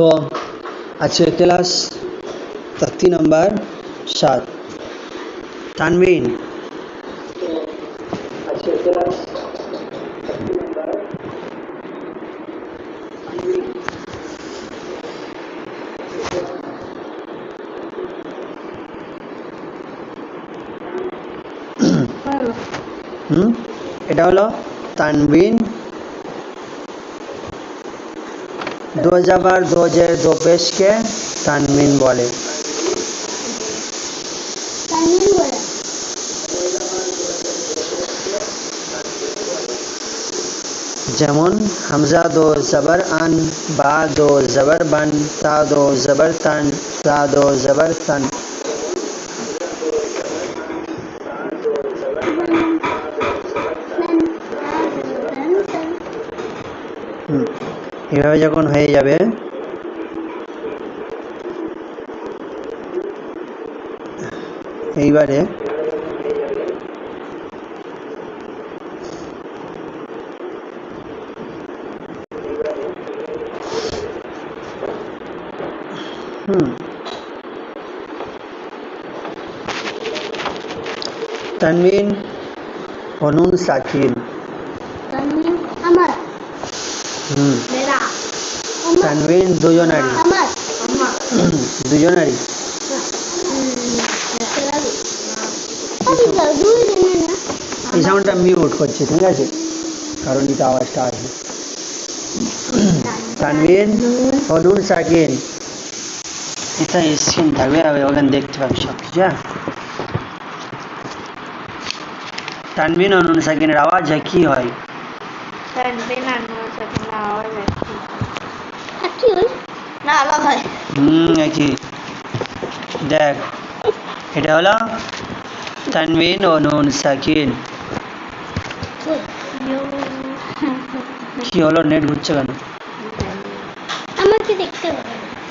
তো আজকে class তক্তি number সাত তানবিন আজকে ক্লাস তক্তি নাম্বার হুম এটা হলো তানবিন दो जबर दो जेर दो पेश के तानवीन बोले তানভীর বলে যেমন হামজা দো জবর আন বা দো জবর বান তা দো জবর তান তা দো জবর তান এভাবে যখন হয়ে যাবে এইবারে হুম তানবিন হনুন সাকিন তানভীর আমার হুম মেরা আমার তানবিন দুজনারই আমার আমার দুজনারই আমি দুই দিনে না এই সাউন্ডটা মিউট করছি ঠিক আছে কারণ এটা আওয়াজটা আসবে তানবিন হনুন সাকিন এটা স্ক্রিন থাকবে আমি ওখানে দেখতে পাবি সব কিছু হ্যাঁ তানবিন হনুন সাকিনের আওয়াজ কি হয় তানবিন আনোয়ার সাকিন আওয়াজ একই কি হল না আলাদা। হুম একই দেখ এটা হলো তানবিন ও নুন সাকিন। কি হলো নেট ঘুরছে কেন? আমাকে দেখতে হবে।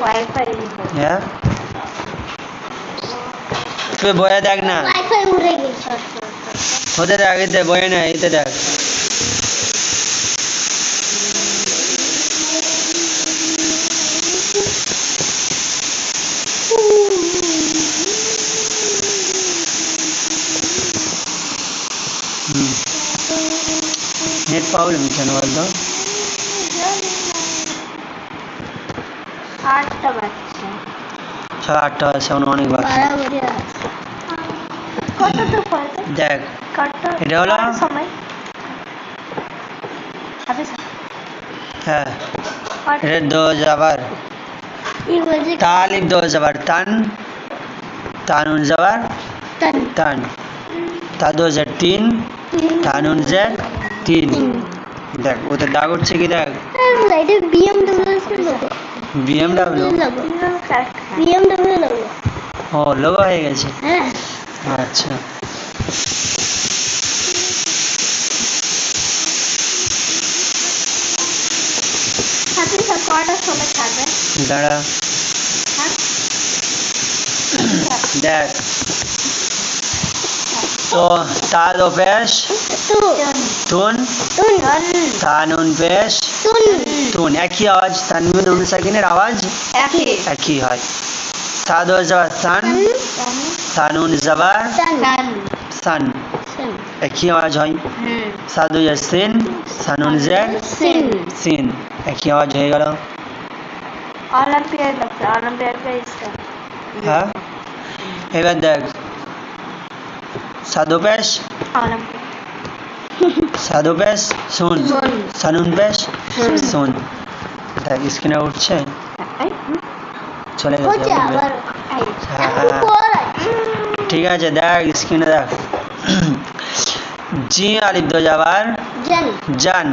ওয়াইফাই হ্যাঁ? তুই বয়ে দেখ না। ওয়াইফাই উড়ে গেছে। হতে দেখ এতে বয়ে না এতে দেখ হুম নেট প্রবলেম কেন বলতো আটটা বাচ্চা সাড়ে আটটা আছে এখন অনেক বাকি বাড়াবাড়ি আছে কত তো পড়েছে দেখ কত এটা হলো? কটার সময় সাথে সাথে হ্যাঁ কটা? এটা দো যাবার এই বলছে তালিব দো যাবার তান তানুন যাবার তান তান তা দো জেড তিন তানুন জেড তিন দেখ ওতে দাগ উঠছে কি দেখ? এটা বিএমডব্লিউ বিএমডাব্লিউ। বিএমডব্লিউ ও লোগো হয়ে গেছে? হ্যাঁ। আচ্ছা। দাঁড়া। হ্যাঁ। দেখ। তো তাজ ও পেশ তুন তানুন পেশ তুন একই আওয়াজ তানবিন উন সাকিনের আওয়াজ একই হয় সাদ ও জবর সান সানুন জবর সান একই আওয়াজ হয় সাদু সিন সানুন জেড সিন একই আওয়াজ হয়ে গেল অলিম্পিয়াড অলিম্পিয়াড হ্যাঁ এবার দেখ সাধু পেশ পেশ শুন। শুন। সানুন পেশ শুন। দেখ স্ক্রিনে উঠছে? চলে গেছে হ্যাঁ। ঠিক আছে দেখ স্ক্রিনে দেখ। জি আলিফ দো যাবার? জান।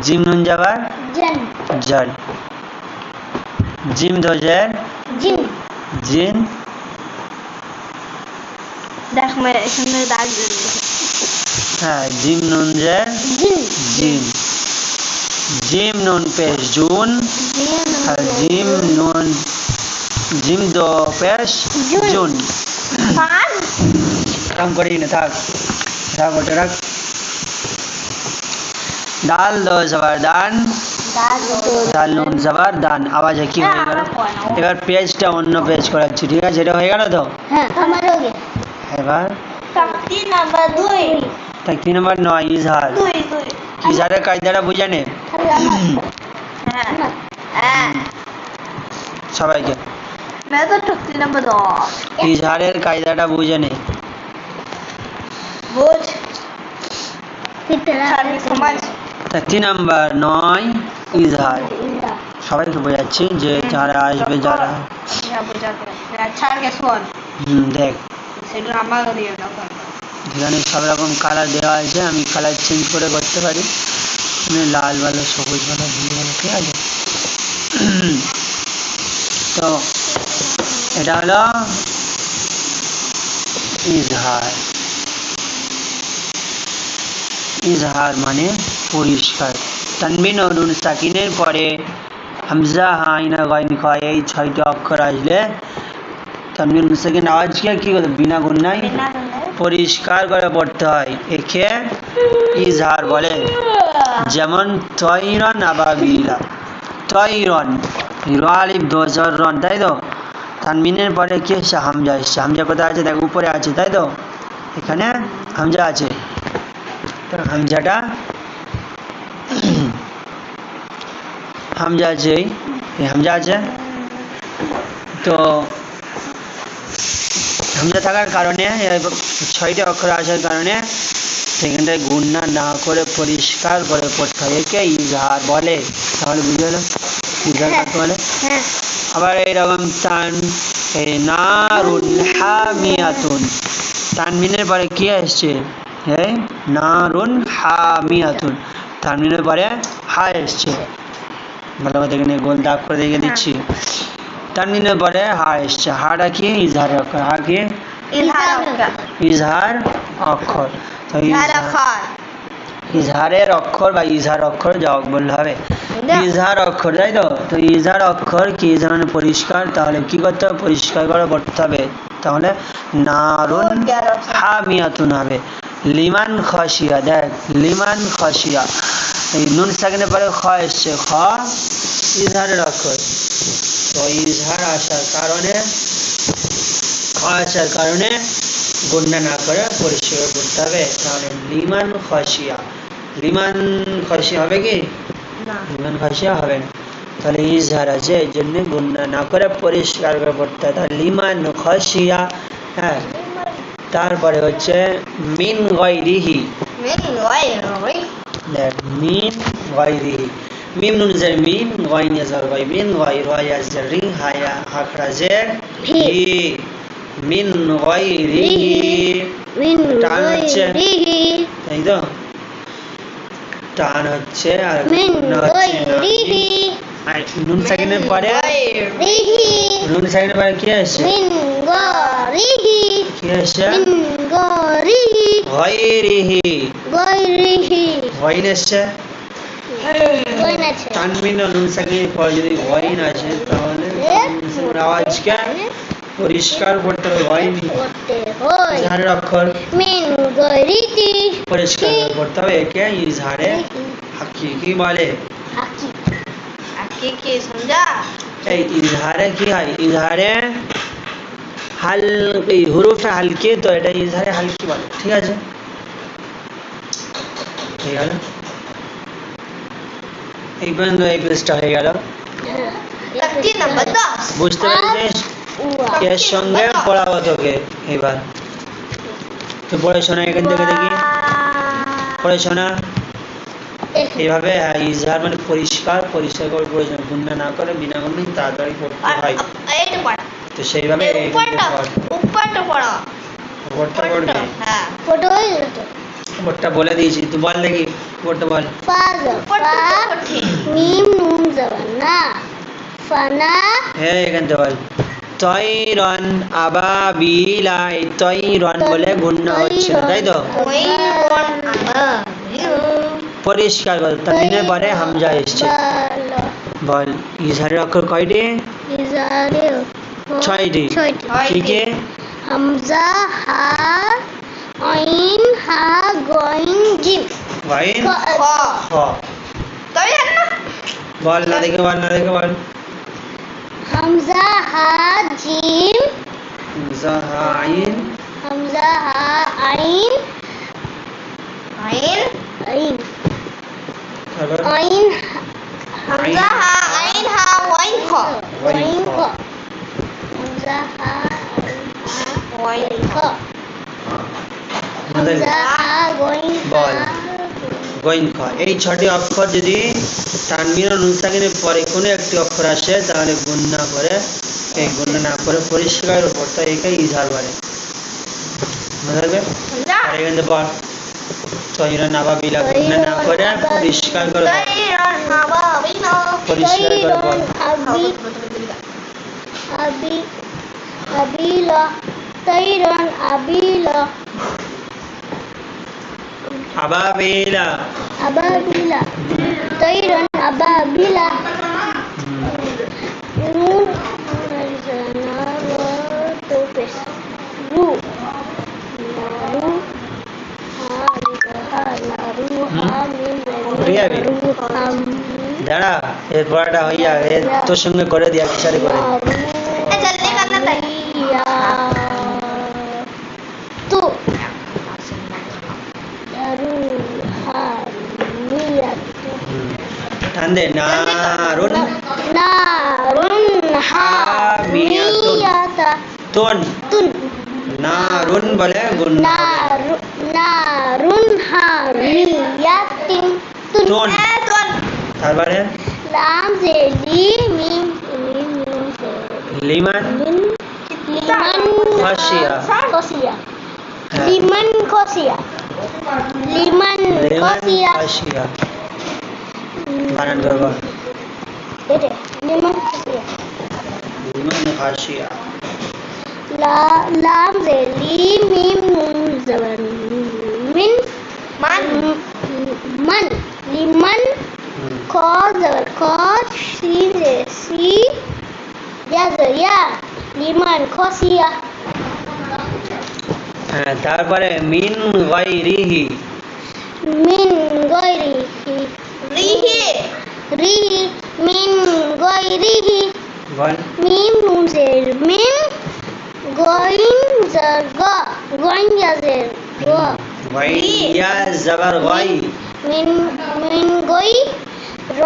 জিম নুন যাবার? জান। জিম দো জের জিন হ্যাঁ জিম নুন ডাল ডাল নুন জবার দান। আওয়াজ কি হয়ে গেল? এবার পেজটা অন্য পেজ করাচ্ছি ঠিক আছে? এটা হয়ে গেল তো? হ্যাঁ আমার হয়ে গেল এবার? তাকতি নাম্বার দুই। তাকতি নাম্বার নয় ইজহার। ইজহারের কায়দাটা বুঝে নে। সবাইকে। ইজহারের কায়দাটা বুঝে নে। বুঝ। তিন নাম্বার নয় ইজহার। সবাইকে বোঝাচ্ছি যে যারা আসবে যারা দেখ। এখানে সব রকম কালার দেওয়া আছে, আমি কালার চেঞ্জ করে করতে পারি। এখানে লাল ভালো, সবুজ ভালো নীল ভালো, ঠিক আছে? তো, এটা হলো ইজহার। ইজহার মানে পরিষ্কার। তানবিন নুন সাকিনের পরে হামজা হাইনা গয়ন কয় এই ছয়টি অক্ষর আসলে তানবিন নুন সাকিন আওয়াজকে কি করতে বিনা গুন্নায় পরিষ্কার করে পড়তে হয়। একে ইজহার বলে। যেমন তৈরন আবাবিলা। তৈরন। আলিফ দোজর রন তাই তো? তানমিনের পরে কি এসছে? হামজা এসছে। হামজা কোথায় আছে? দেখ উপরে আছে তাই তো? এখানে হামজা আছে। হামজাটা হামজা আছে হামজা আছে? তো হামজা থাকার কারণে ছয়টি অক্ষর আসার কারণে সেখানটায় গুণনা না করে পরিষ্কার করে পড়তে হয়। একে ইজহার বলে। তাহলে বুঝে গেল? ইজহার কাকে বলে? হ্যাঁ আবার এইরকম তান এই নারুন হামিয়াতুন তানমিনের পরে কি আসছে এই নারুন হামিয়াতুন তানমিনের পরে হা এসছে। ভালো কথা এখানে গোল দাগ করে দেখে দিচ্ছি। তানমিনের পরে হা এসছে। হাটা কি ইজহার অক্ষর। হা কি ইজহার অক্ষর। তো ইজহারের অক্ষর বা ইজহার অক্ষর যা বললে হবে। ইজহার অক্ষর তাই তো? তো ইজহার অক্ষর কি মানে পরিষ্কার? তাহলে কি করতে হবে? পরিষ্কার করে পড়তে হবে। তাহলে নারুন হামিয়াতুন হবে। লিমান খসিয়া দেখ লিমান খসিয়া এই নুন সাকিনের পরে খ এসছে। খ ইজহারের অক্ষর। তো ইজহার আসার কারণে আসার কারণে গণ্যা না করে পরিষ্কার করতে হবে। তাহলে লিমান খসিয়া। লিমান খসিয়া হবে কি? লিমান খসিয়া হবে না। তাহলে ইজহার আছে এই জন্য গণ্যা না করে পরিষ্কার করে পড়তে হবে। তাহলে লিমান খসিয়া হ্যাঁ। তারপরে হচ্ছে মিন গৈরিহি মেন মিন গৈরিহি মিম নুন জের মিন গয়ন ইয়াজার গয় মিন গয় রয় ইয়াজার রি হায়া হাকরা জের। হি মিন গৈরিহি মিন টান হচ্ছে। তাই তো। টান হচ্ছে আর মিন না। আর নুন সাকিনের পরে নুন সাকিনের পরে কি আসছে মিন গয়রিহি কি আসছে মিন গয়রিহি গৈরিহি গয়রিহি গয়ন আসছে কোন আছে তানবিন আর নুন সাকিনের পরে যদি গয়ন আসে তাহলে আওয়াজকে পরিষ্কার করতে হবে গয়ন হয়। ইজহারের অক্ষর। পরিষ্কার করতে হবে। একে ইজহারে হাকিকি বলে? হাকি। সমঝা এই ইজহারে কি হয়? ইজহারে হাল এই হুরুফে হালকে তো এটা ইজহারে হালকি বলে। ঠিক আছে? ঠিক আছে? ইভেন এই পেজটা হয়ে গেল বুঝতে পেরেছিস এর সঙ্গে এবার তো পড়ে শোনা এখান থেকে দেখি পড়ে শোনা এভাবে ইজহার মানে পরিষ্কার পরিষ্কার করে প্রয়োজন না করে বিনা গুণে তাড়াতাড়ি করতে হয় তো সেইভাবে উপরটা পড়া উপরটা হ্যাঁ ওরটা বলে দিয়েছি। তুই বল দেখি ওরটা বল। মিম নুন জবানা ফানা হ্যাঁ এখান থেকে বল। তৈরন আবাবিলাই তৈরন বলে গুণনা হচ্ছিল তাই তো? পরিষ্কার বল। তামিনের পরে হামজা এসছে। বল। ইজহারের অক্ষর কয়টি? ছয়টি। ছয়টি। হামজা হা I'm ha going gym. Wine. For. For. तभी है ना बॉल ना देखे बॉल ना देखे बॉल Hamza ha gym. जहाइन Hamza ha ain. आइन ain. अगर ain গইন খ এই ছটি অক্ষর যদি তানবিন নুনসাকিনের পরে কোনো একটি অক্ষর আসে তাহলে গুণনা করে এই গুণনা না করে পরিষ্কার পড়তে একে ইজহার বলে। বুঝলে এখানে পর ছয়রা নাবাবিলা গুণনা না করে পরিষ্কার করে পরিষ্কার করে বল। আবিলা। তাইরন আবিলা আবাবিলা। আবাবিলা। তৈরন আবাবিলা। নুন তোপেস রু রু। রিয়াবি। দাঁড়া এর পড়াটা হয়ে এর তোর সঙ্গে করে দিয়া খিচাড়ি করে। Tun. Tun. Narun bale gun. Narun. Narun hami. Tun. Tun. Eh, tun. Sabar ya. Lam zeli min min min zeli. Liman. Min. Liman. Kosia. Kosia. Eh. Liman kosia. Liman kosia. Kosia. Kanan berapa? Ini Lima khasiat. Lima memang. लाम रे लीम meme नून जबर मिन मन मन लिमन खो जबर खोज शीन रे सी या जर या লিমান খসিয়া হ্যাঁ তারপরে মিন গায়রিহি মিন গায়রিহি রিহি রিহি মিন গায়রিহি মিম জর গ গইন জের গ গাইয়া জবর গাই মিন মিন গই র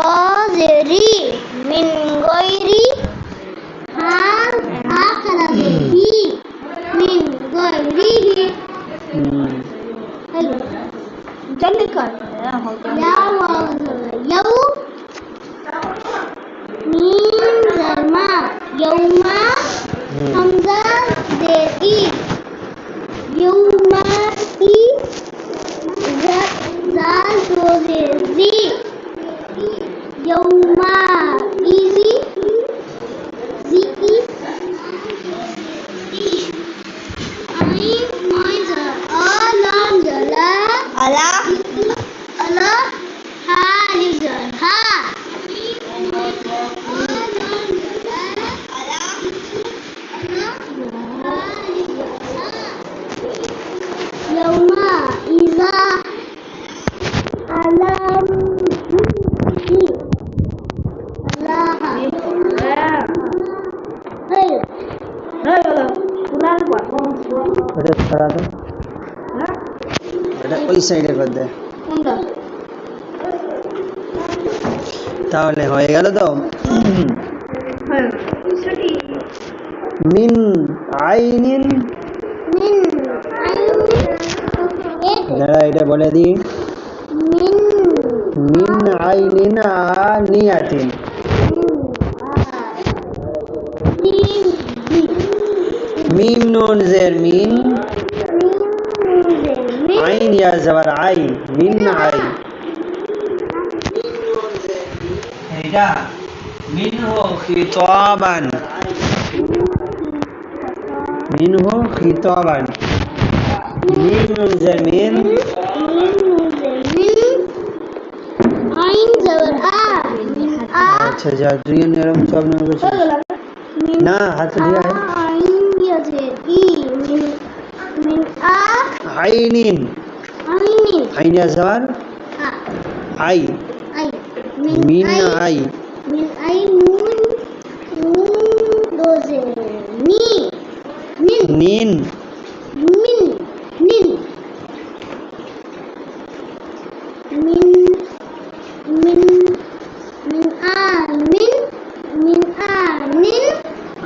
সাইডে কর দে তাহলে হয়ে গেল তো? মিন আইনিন। মিন দাঁড়া এটা বলে দি মিন। মিন আইনিন আনিয়াতিন। তিন মিম নুন জের মিন। মিন আইন ইয়া জবর আই মিন আই এটা মিনহু খিতাবান। মিনহু খিতাবান। মিম নুন আইন আ। আচ্ছা যা দুই এরকম সব নাম করছিস না হাতে দিয়া আইন ইয়াজে ই মিন আ। আইনিন। আইনি আর আই মিন আই। মিন আই নুন নুন দোজে নি মিন। নিন মিন নিন মিন মিন মিন আ মিন মিন আ নিন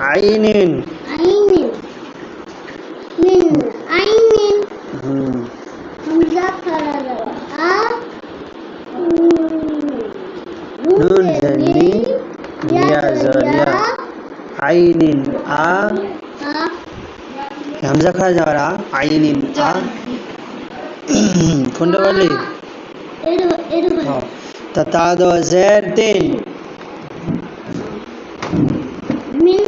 আইনিন আইনিন মিন আইনিন হুম হামজা খারা যাওয়া আ নুন জের নি, ইয়া জের ইয়া। আইনিন আ হামজা যাওয়ার আ আইনিন আ কোনটা মিন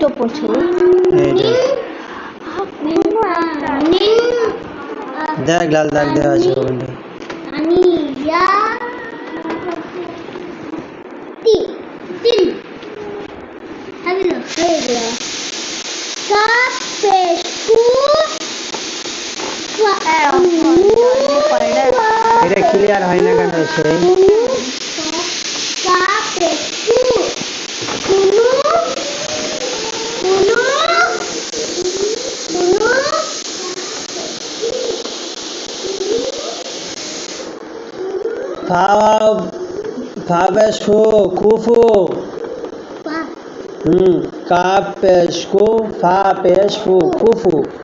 তো পড়ছো এই যে। মিন নিন দেখ লাল দাগ দেওয়া আছে ওখানটা আনি ইয়া তি তিন আমি না হয়ে গেল কাপ পেশকু এটা ক্লিয়ার হয় না কেন সেই কাপ পেশকু কুনু কুনু কুনু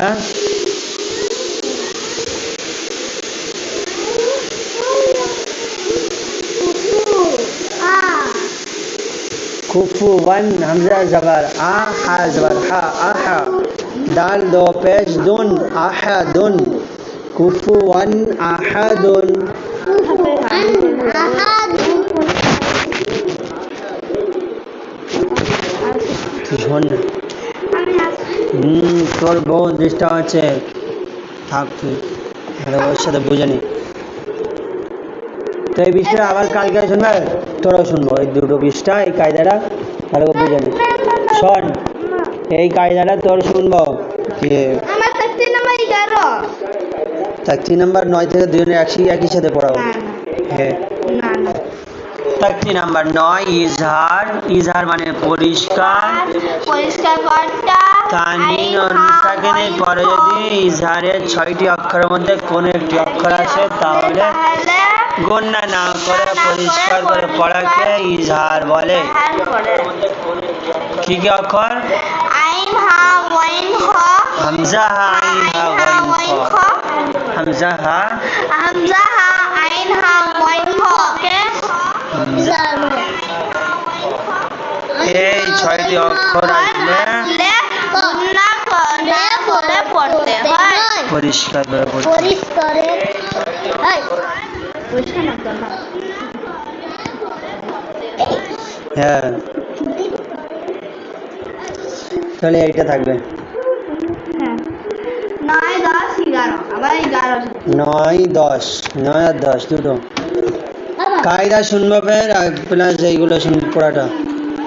হ্যাঁ কুফুয়ান হামজা জবর, আ, হা, জবর, হা আহা দাল দো, পেশ, দুন আহা দুন। কুফুয়ান আহা দুন ডিস্টার্ব হচ্ছে থাক ওর সাথে বুঝে নি। তো এই বিষয়টা আবার কালকে শুনবে তোরাও শুনব। এই দুটো বিষটা এই কায়দাটা ভালো করে বুঝে নি। শোন এই কায়দাটা তোর শুনব থাকতে নাম্বার নয় থেকে দুজনে একই একই সাথে পড়াবো। হ্যাঁ। না তাকতি নাম্বার নয় ইজহার। ইজহার মানে পরিষ্কার। পরিষ্কার তানবিন ও মুস্তাকিনের পরে যদি ইজহারের ছয়টি অক্ষরের মধ্যে কোন একটি অক্ষর আসে তাহলে গণ্যা না করে পরিষ্কার করে পড়াকে ইজহার বলে। কি কি অক্ষর? আইন হা ওয়াইন খ হামজা হা আইন হা ওয়াইন খ। হামজা হা। হামজা হা আইন হা ওয়াইন খ হামজা। এই ছয়টি অক্ষর করে পড়তে হয় পরিষ্কার করে। পরিষ্কারে হয়। তাহলে এইটা থাকবে। নয় দশ নয় দশ। নয় আর দশ দুটো। কায়দা শুনব প্লাস এইগুলো শুনব পড়াটা।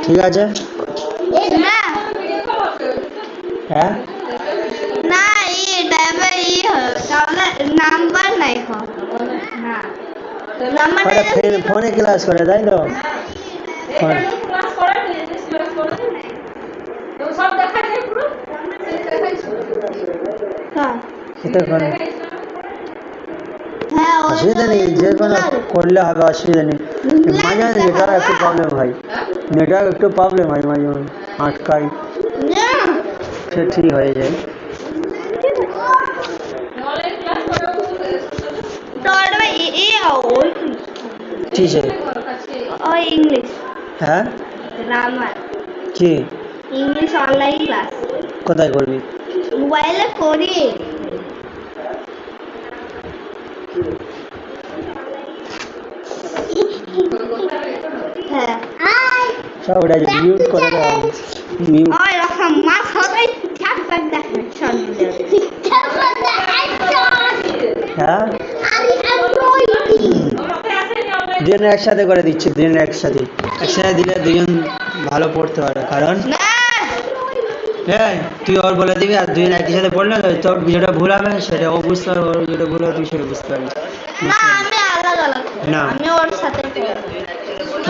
ঠিক আছে? হ্যাঁ? না নাম্বার নাই ফোনে ক্লাস করে তাই তো? ফোন। এটা করে হ্যাঁ অসুবিধা নেই যে কোনো করলে হবে অসুবিধা নেই। মাঝে মাঝে নেটওয়ার্ক একটু প্রবলেম হয়। নেটওয়ার্ক একটু প্রবলেম হয় মাঝে মাঝে আটকাই সে ঠিক হয়ে যায়। আছে ইংলিশ। হ্যাঁ? গ্রামার। কি? English online class. কোথায় করবি? মোবাইলে করি হ্যাঁ সব ওটা মিউট করে দাও। মিউট ওই রকম মা সবাই ঠিক করে দেখে শুনলে হ্যাঁ? দুজন একসাথে করে দিচ্ছি দুজন একসাথে। একসাথে দিলে দুজন ভালো পড়তে পারে কারণ হ্যাঁ তুই ওর বলে দিবি আর দুজন একই সাথে পড়লে তো তোর যেটা ভুল হবে সেটা ও বুঝতে পারবে ওর যেটা ভুল হবে তুই সেটা বুঝতে পারবি। না আমি আলাদা আলাদা। না। আমি ওর সাথে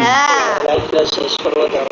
হ্যাঁ লাইভ ক্লাস শেষ করব তখন